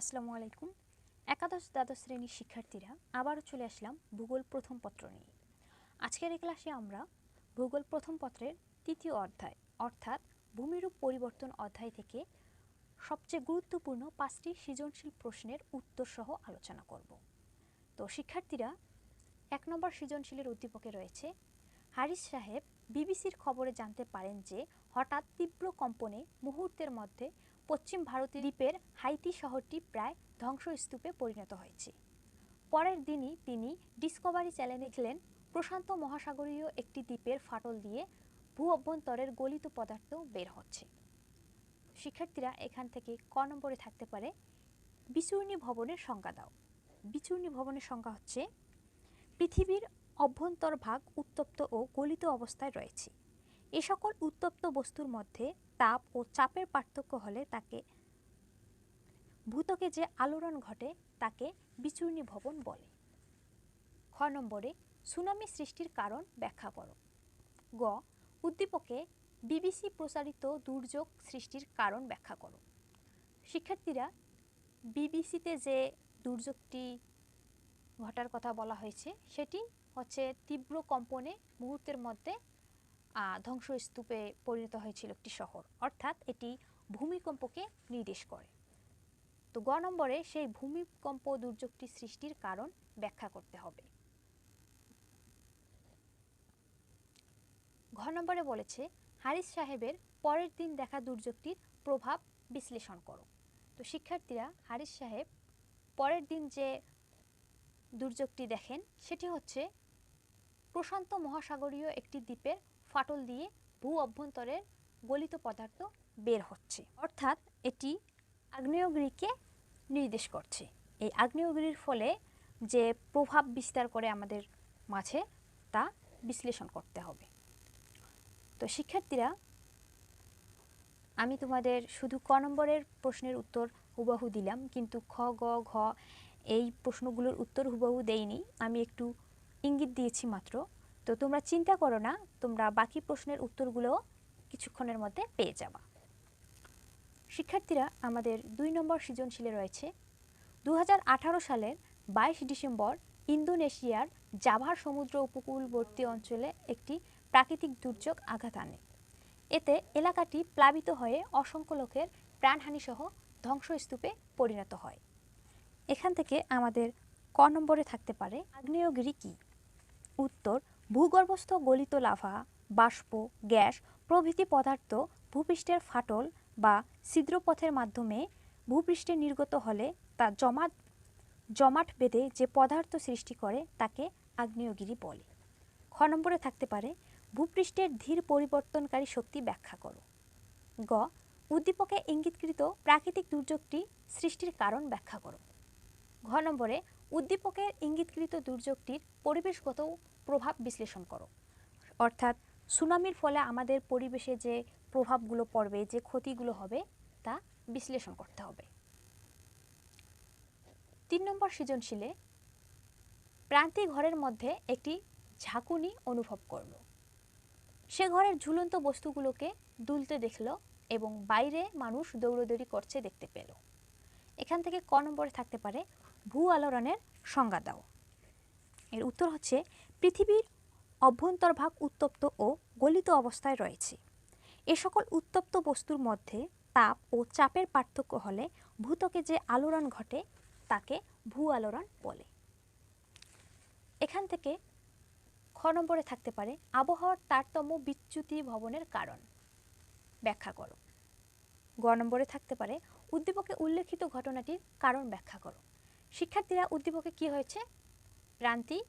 আসসালামু আলাইকুম। একাদশ দ্বাদশ শ্রেণির শিক্ষার্থীরা, আবারও চলে আসলাম ভূগোল প্রথম পত্র নিয়ে। আজকের এই ক্লাসে আমরা ভূগোল প্রথম পত্রের তৃতীয় অধ্যায়, অর্থাৎ ভূমিরূপ পরিবর্তন অধ্যায় থেকে সবচেয়ে গুরুত্বপূর্ণ পাঁচটি সৃজনশীল প্রশ্নের উত্তর সহ আলোচনা করব। তো শিক্ষার্থীরা, এক নম্বর সৃজনশীলের উদ্দীপকে রয়েছে, হারিস সাহেব বিবিসির খবরে জানতে পারেন যে হঠাৎ তীব্র কম্পনে মুহূর্তের মধ্যে পশ্চিম ভারতীয় দ্বীপের হাইতি শহরটি প্রায় ধ্বংসস্তূপে পরিণত হয়েছে। পরের দিনই তিনি ডিসকভারি চ্যানেলে ছিলেন প্রশান্ত মহাসাগরীয় একটি দ্বীপের ফাটল দিয়ে ভূ অভ্যন্তরের গলিত পদার্থ বের হচ্ছে। শিক্ষার্থীরা এখান থেকে ক নম্বরে থাকতে পারে, বিচূর্ণী ভবনের সংজ্ঞা দাও। বিচূর্ণী ভবনের সংজ্ঞা হচ্ছে, পৃথিবীর অভ্যন্তর ভাগ উত্তপ্ত ও গলিত অবস্থায় রয়েছে। এ সকল উত্তপ্ত বস্তুর মধ্যে তাপ ও চাপের পার্থক্য হলে তাকে ভূতকে যে আলোড়ন ঘটে, তাকে বিচূর্ণী ভবন বলে। খ নম্বরে, সুনামি সৃষ্টির কারণ ব্যাখ্যা করো। গ, উদ্দীপকে বিবিসি প্রচারিত দুর্যোগ সৃষ্টির কারণ ব্যাখ্যা করো। শিক্ষার্থীরা, বিবিসিতে যে দুর্যোগটি ঘটার কথা বলা হয়েছে, সেটি হচ্ছে তীব্র কম্পনে মুহূর্তের মধ্যে ধ্বংসস্তূপে পরিণত হয়েছিল একটি শহর। অর্থাৎ এটি ভূমিকম্পকে নির্দেশ করে। তো গ নম্বরে সেই ভূমিকম্প দুর্যোগটি সৃষ্টির কারণ ব্যাখ্যা করতে হবে। ঘ নম্বরে বলেছে, হারিস সাহেবের পরের দিন দেখা দুর্যোগটির প্রভাব বিশ্লেষণ করো। তো শিক্ষার্থীরা, হারিস সাহেব পরের দিন যে দুর্যোগটি দেখেন, সেটি হচ্ছে প্রশান্ত মহাসাগরীয় একটি দ্বীপের ফাটল দিয়ে ভূ অভ্যন্তরের গলিত পদার্থ বের হচ্ছে। অর্থাৎ এটি আগ্নেয়গিরিকে নির্দেশ করছে। এই আগ্নেয়গিরির ফলে যে প্রভাব বিস্তার করে আমাদের মাঝে, তা বিশ্লেষণ করতে হবে। তো শিক্ষার্থীরা, আমি তোমাদের শুধু ক নম্বরের প্রশ্নের উত্তর হুবাহু দিলাম, কিন্তু খ, গ, ঘ এই প্রশ্নগুলোর উত্তর হুবাহু দেইনি। আমি একটু ইঙ্গিত দিয়েছি মাত্র। তো তোমরা চিন্তা করো না, তোমরা বাকি প্রশ্নের উত্তরগুলো কিছুক্ষণের মধ্যে পেয়ে যাবা। শিক্ষার্থীরা, আমাদের দুই নম্বর সৃজনশীলে রয়েছে। দু হাজার আঠারো সালের বাইশ ডিসেম্বর ইন্দোনেশিয়ার জাভার সমুদ্র উপকূলবর্তী অঞ্চলে একটি প্রাকৃতিক দুর্যোগ আঘাত আনে। এতে এলাকাটি প্লাবিত হয়ে অসংখ্য লোকের প্রাণহানিসহ ধ্বংসস্তূপে পরিণত হয়। এখান থেকে আমাদের ক নম্বরে থাকতে পারে আগ্নেয়গিরি কী? উত্তর ভূগর্ভস্থ গলিত লাভা, বাষ্প, গ্যাস প্রভৃতি পদার্থ ভূপৃষ্ঠের ফাটল বা ছিদ্রপথের মাধ্যমে ভূপৃষ্ঠে নির্গত হলে তা জমাট জমাট বেঁধে যে পদার্থ সৃষ্টি করে তাকে আগ্নেয়গিরি বলে। খ নম্বরে থাকতে পারে, ভূপৃষ্ঠের ধীর পরিবর্তনকারী শক্তি ব্যাখ্যা করো। গ, উদ্দীপকে ইঙ্গিতকৃত প্রাকৃতিক দুর্যোগটি সৃষ্টির কারণ ব্যাখ্যা করো। ঘ নম্বরে উদ্দীপকের ইঙ্গিতকৃত দুর্যোগটির পরিবেশগত প্রভাব বিশ্লেষণ করো। অর্থাৎ সুনামির ফলে আমাদের পরিবেশে যে প্রভাবগুলো পড়বে, যে ক্ষতিগুলো হবে, তা বিশ্লেষণ করতে হবে। তিন নম্বর সৃজনশীলে, প্রান্তিক ঘরের মধ্যে একটি ঝাঁকুনি অনুভব করল সে ঘরের ঝুলন্ত বস্তুগুলোকে দুলতে দেখল এবং বাইরে মানুষ দৌড়দৌড়ি করছে দেখতে পেল। এখান থেকে ক নম্বরে থাকতে পারে ভূ আলোড়নের সংজ্ঞা দাও। এর উত্তর হচ্ছে, পৃথিবীর অভ্যন্তরভাগ উত্তপ্ত ও গলিত অবস্থায় রয়েছে। এ সকল উত্তপ্ত বস্তুর মধ্যে তাপ ও চাপের পার্থক্য হলে ভূতকে যে আলোড়ন ঘটে, তাকে ভূ আলোড়ন বলে। এখান থেকে খ নম্বরে থাকতে পারে, আবহাওয়ার তারতম্য বিচ্যুতি ভবনের কারণ। ব্যাখ্যা করো। গ নম্বরে থাকতে পারে, উদ্দীপকে উল্লেখিত ঘটনাটির কারণ ব্যাখ্যা করো। শিক্ষার্থীরা উদ্দীপকে কি হয়েছে? প্রান্তি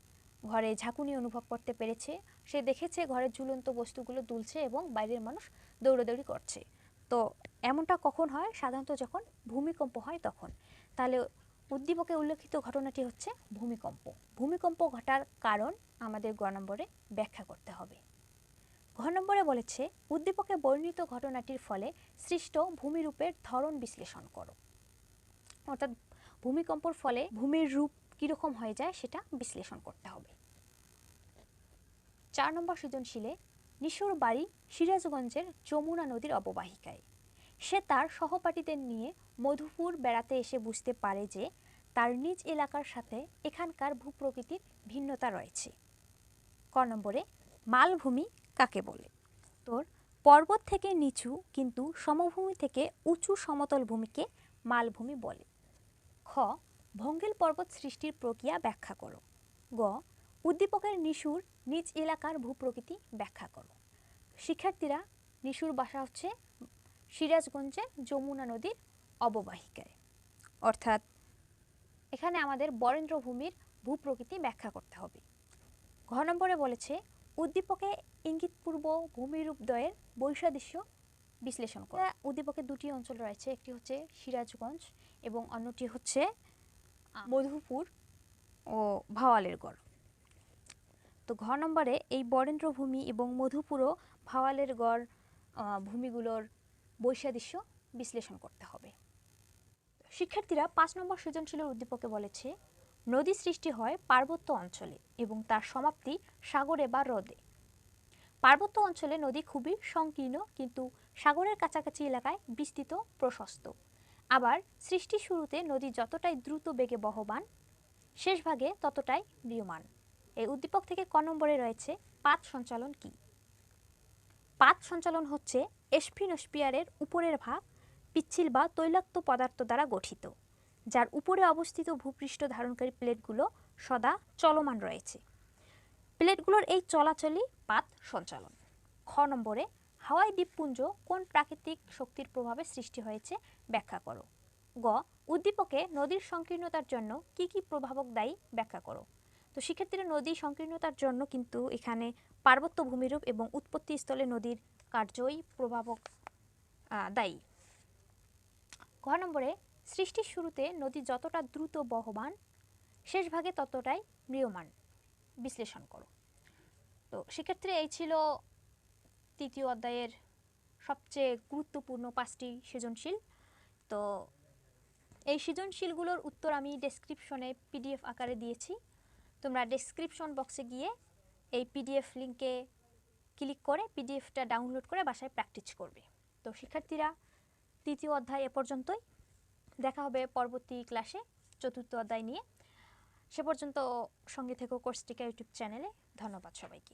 ঘরে ঝাঁকুনি অনুভব করতে পেরেছে। সে দেখেছে ঘরের ঝুলন্ত বস্তুগুলো দুলছে এবং বাইরের মানুষ দৌড়াদৌড়ি করছে। তো এমনটা কখন হয়? সাধারণত যখন ভূমিকম্প হয় তখন। তাহলে উদ্দীপকে উল্লেখিত ঘটনাটি হচ্ছে ভূমিকম্প। ভূমিকম্প ঘটার কারণ আমাদের গ নম্বরে ব্যাখ্যা করতে হবে। ঘ নম্বরে বলেছে, উদ্দীপকে বর্ণিত ঘটনাটির ফলে সৃষ্ট ভূমিরূপের ধরন বিশ্লেষণ করো। অর্থাৎ ভূমিকম্পর ফলে ভূমির রূপ কীরকম হয়ে যায় সেটা বিশ্লেষণ করতে হবে। চার নম্বর সৃজনশীলে নিশোর বাড়ি সিরাজগঞ্জের যমুনা নদীর অববাহিকায়। সে তার সহপাঠীদের নিয়ে মধুপুর বেড়াতে এসে বুঝতে পারে যে তার নিজ এলাকার সাথে এখানকার ভূপ্রকৃতির ভিন্নতা রয়েছে। ক নম্বরে, মালভূমি কাকে বলে? তোর পর্বত থেকে নিচু কিন্তু সমভূমি থেকে উঁচু সমতল ভূমিকে মালভূমি বলে। খ, ভঙ্গেল পর্বত সৃষ্টির প্রক্রিয়া ব্যাখ্যা করো। গ, উদ্দীপকের নিশুর নিজ এলাকার ভূপ্রকৃতি ব্যাখ্যা করো। শিক্ষার্থীরা, নিশুর বাসা হচ্ছে সিরাজগঞ্জে যমুনা নদীর অববাহিকায়। অর্থাৎ এখানে আমাদের বরেন্দ্র ভূমির ভূপ্রকৃতি ব্যাখ্যা করতে হবে। ঘ নম্বরে বলেছে, উদ্দীপকে ইঙ্গিতপূর্ব ভূমিরূপদ্বয়ের বৈসাদৃশ্য বিশ্লেষণ করে। উদ্দীপকে দুটি অঞ্চল রয়েছে একটি হচ্ছে সিরাজগঞ্জ এবং অন্যটি হচ্ছে মধুপুর ও ভাওয়ালের গড়। তো ঘ নম্বরে এই বরেন্দ্র ভূমি এবং মধুপুর ও ভাওয়ালের গড় ভূমিগুলোর বৈসাদৃশ্য বিশ্লেষণ করতে হবে। শিক্ষার্থীরা পাঁচ নম্বর সৃজনশীলের উদ্দীপকে বলেছে নদী সৃষ্টি হয় পার্বত্য অঞ্চলে এবং তার সমাপ্তি সাগরে বা হ্রদে। পার্বত্য অঞ্চলে নদী খুবই সংকীর্ণ, কিন্তু সাগরের কাছাকাছি এলাকায় বিস্তৃত, প্রশস্ত। আবার সৃষ্টির শুরুতে নদী যতটাই দ্রুত বেগে বহবান শেষ ভাগে ততটাই ম্রিয়মান এই উদ্দীপক থেকে ক নম্বরে রয়েছে, পাত সঞ্চালন কি? পাত সঞ্চালন হচ্ছে এসফিনোস্পিয়ারের উপরের ভাগ, পিচ্ছিল বা তৈলাক্ত পদার্থ দ্বারা গঠিত, যার উপরে অবস্থিত ভূপৃষ্ঠ ধারণকারী প্লেটগুলো সদা চলমান রয়েছে। প্লেটগুলোর এই চলাচলই পাত সঞ্চালন। খ নম্বরে, হাওয়াই দ্বীপপুঞ্জ কোন প্রাকৃতিক শক্তির প্রভাবে সৃষ্টি হয়েছে ব্যাখ্যা করো। গ, উদ্দীপকে নদীর সংকীর্ণতার জন্য কি কি প্রভাবক দায়ী ব্যাখ্যা করো। তো সেক্ষেত্রে নদী সংকীর্ণতার জন্য কিন্তু এখানে পার্বত্য ভূমিরূপ এবং উৎপত্তি স্থলে নদীর কার্যই প্রভাবক দায়ী। ঘ নম্বরে, সৃষ্টির শুরুতে নদী যতটা দ্রুত বহমান, শেষ ভাগে ততটাই ম্রিয়মান। বিশ্লেষণ করো। তো সেক্ষেত্রে এই ছিল তৃতীয় অধ্যায়ের সবচেয়ে গুরুত্বপূর্ণ পাঁচটি সৃজনশীল। তো এই সৃজনশীলগুলোর উত্তর আমি ডেসক্রিপশনে পিডিএফ আকারে দিয়েছি। তোমরা ডেসক্রিপশন বক্সে গিয়ে এই পিডিএফ লিঙ্কে ক্লিক করে পিডিএফটা ডাউনলোড করে বাসায় প্র্যাকটিস করবে। তো শিক্ষার্থীরা, তৃতীয় অধ্যায় এ পর্যন্তই। দেখা হবে পরবর্তী ক্লাসে চতুর্থ অধ্যায় নিয়ে। সে পর্যন্ত সঙ্গে থেকো কোর্স টিকা ইউটিউব চ্যানেলে। ধন্যবাদ সবাইকে।